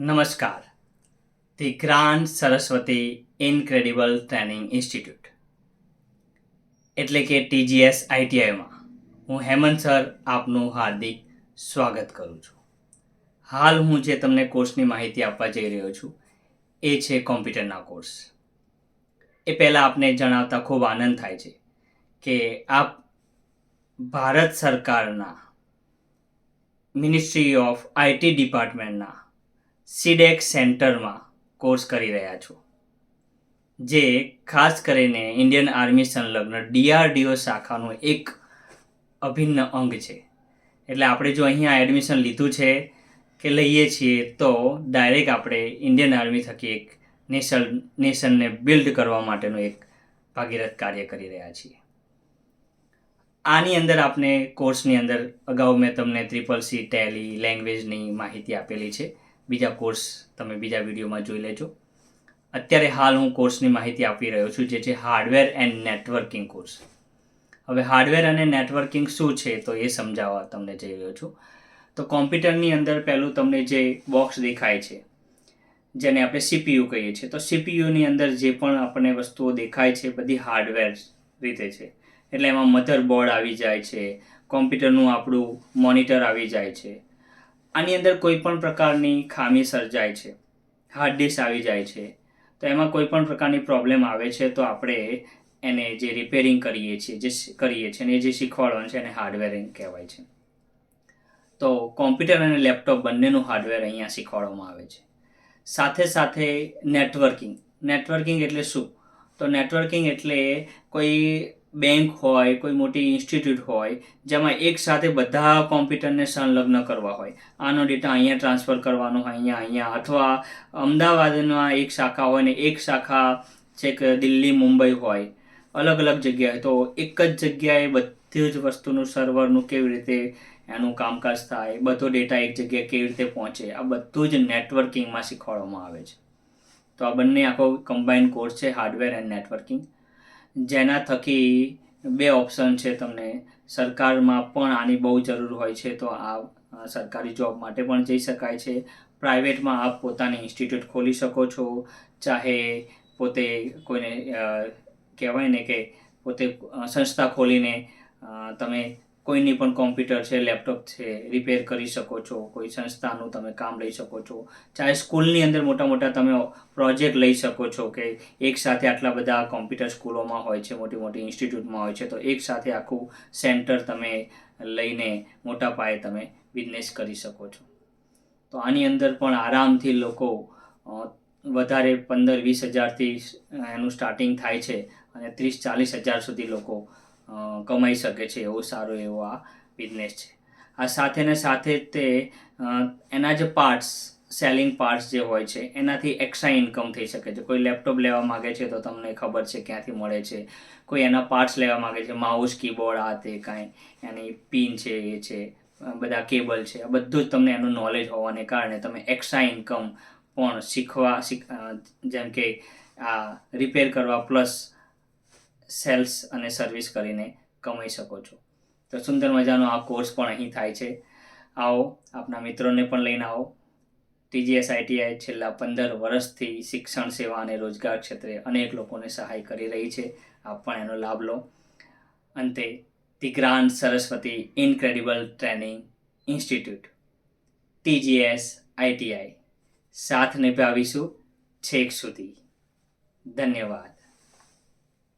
નમસ્કાર. The grand Saraswati incredible training institute. એટલે કે ટીજીએસ આઈટીઆઈમાં હું હેમંત સર આપનું હાર્દિક સ્વાગત કરું છું. હાલ હું જે તમને કોર્સની માહિતી આપવા જઈ રહ્યો છું, એ છે કોમ્પ્યુટરના કોર્સ. એ પહેલાં આપને જણાવતા ખૂબ આનંદ થાય છે કે આપ ભારત સરકારના મિનિસ્ટ્રી ઓફ આઈટી ડિપાર્ટમેન્ટના સીડેક સેન્ટરમાં કોર્સ કરી રહ્યા છો, જે ખાસ કરીને ઇન્ડિયન આર્મી સંલગ્ન ડીઆરડીઓ શાખાનું એક અભિન્ન અંગ છે. એટલે આપણે જો અહીંયા એડમિશન લીધું છે કે લઈએ છીએ, તો ડાયરેક્ટ આપણે ઇન્ડિયન આર્મી થકી એક નેશન, નેશનને બિલ્ડ કરવા માટેનું એક ભાગીરથ કાર્ય કરી રહ્યા છીએ. આની અંદર આપને કોર્સની અંદર અગાઉ મેં તમને ટ્રિપલ સી ટેલી લેંગ્વેજની માહિતી આપેલી છે. બીજા કોર્સ તમે બીજા વિડીયોમાં જોઈ લેજો. અત્યારે હાલ હું કોર્સની માહિતી આપી રહ્યો છું જે છે હાર્ડવેર એન્ડ નેટવર્કિંગ કોર્સ હવે હાર્ડવેર અને નેટવર્કિંગ શું છે તો એ સમજાવવા તમને જઈ રહ્યો છું. તો કોમ્પ્યુટરની અંદર પહેલું તમને જે બોક્સ દેખાય છે, જેને આપણે સીપીયુ કહીએ છીએ. તો સીપીયુની અંદર જે પણ આપણને વસ્તુઓ દેખાય છે બધી હાર્ડવેર રીતે છે. એટલે એમાં મધરબોર્ડ આવી જાય છે કોમ્પ્યુટરનું આપણું મોનિટર આવી જાય છે. આની અંદર કોઈ પણ પ્રકારની ખામી સર્જાય છે હાર્ડ ડિસ્ક આવી જાય છે, તો એમાં કોઈ પણ પ્રકારની પ્રોબ્લેમ આવે છે, તો આપણે એને જે રિપેરિંગ કરીએ છીએ, જે કરીએ છીએ અને એ જે શીખવાડવાનું છે એને હાર્ડવેરિંગ કહેવાય છે. તો કોમ્પ્યુટર અને લેપટોપ બંનેનું હાર્ડવેર અહીંયા શીખવાડવામાં આવે છે. સાથે સાથે નેટવર્કિંગ નેટવર્કિંગ એટલે શું? તો નેટવર્કિંગ એટલે કોઈ બેંક હોય, કોઈ મોટી ઇન્સ્ટિટ્યૂટ હોય, જેમાં એક સાથે બધા કોમ્પ્યુટરને સંલગ્ન કરવા હોય. આનો ડેટા અહીંયા ટ્રાન્સફર કરવાનો હોય, અહીંયા અહીંયા. અથવા અમદાવાદમાં એક શાખા હોય ને એક શાખા છેક દિલ્હી, મુંબઈ હોય. અલગ અલગ જગ્યાએ. તો એક જ જગ્યાએ બધી જ વસ્તુનું, સર્વરનું કેવી રીતે એનું કામકાજ થાય, બધો ડેટા એક જગ્યાએ કેવી રીતે પહોંચે, આ બધું જ નેટવર્કિંગમાં શીખવાડવામાં આવે છે. તો આ બંને આખો કમ્બાઇન કોર્સ છે હાર્ડવેર એન્ડ નેટવર્કિંગ જેના થકી બે ઓપ્શન છે તમને. સરકારમાં પણ આની બહુ જરૂર હોય છે તો આ સરકારી જોબ માટે પણ જઈ શકાય છે. પ્રાઇવેટમાં આપ પોતાની ઇન્સ્ટિટ્યૂટ ખોલી શકો છો. ચાહે પોતે કોઈને કહેવાય ને કે પોતે સંસ્થા ખોલીને તમે કોઈની પણ કોમ્પ્યુટર છે લેપટોપ છે રિપેર કરી શકો છો, કોઈ સંસ્થાનું તમે કામ લઈ શકો છો, ચાહે સ્કૂલની અંદર મોટા મોટા તમે પ્રોજેક્ટ લઈ શકો છો કે એક સાથે આટલા બધા કોમ્પ્યુટર સ્કૂલોમાં હોય છે મોટી મોટી ઇન્સ્ટિટ્યૂટમાં હોય છે, તો એક સાથે આખું સેન્ટર તમે લઈને મોટા પાયે તમે બિઝનેસ કરી શકો છો. તો આની અંદર પણ આરામથી લોકો વધારે પંદર વીસ હજારથી એનું સ્ટાર્ટિંગ થાય છે અને ત્રીસ ચાલીસ હજાર સુધી લોકો કમાઈ શકે છે એવો સારો એવો આ બિઝનેસ છે. આ સાથે ને સાથે તે એના જે પાર્ટ્સ સેલિંગ પાર્ટ્સ જે હોય છે, એનાથી એક્સ્ટ્રા ઇન્કમ થઈ શકે છે. કોઈ લેપટોપ લેવા માગે છે તો તમને ખબર છે ક્યાંથી મળે છે. કોઈ એના પાર્ટ્સ લેવા માગે છે માઉસ કીબોર્ડ આ તે કાંઈ, એની પિન છે, એ છે બધા કેબલ છે, આ બધું જ તમને એનું નોલેજ હોવાને કારણે તમે એક્સ્ટ્રા ઇન્કમ પણ શીખવા, શીખ જેમ કે આ રિપેર કરવા પ્લસ સેલ્સ અને સર્વિસ કરીને કમાઈ શકો છો. તો સુંદર મજાનો આ કોર્સ પણ અહીં થાય છે. આવો, આપના મિત્રોને પણ લઈને આવો. ટીજીએસ આઈટીઆઈ છેલ્લા પંદર વર્ષથી શિક્ષણ સેવા અને રોજગાર ક્ષેત્રે અનેક લોકોને સહાય કરી રહી છે. આપ પણ એનો લાભ લો. અંતે the grand Saraswati incredible training institute TGS ITI સાથ નિભાવીશું છેક સુધી. ધન્યવાદ.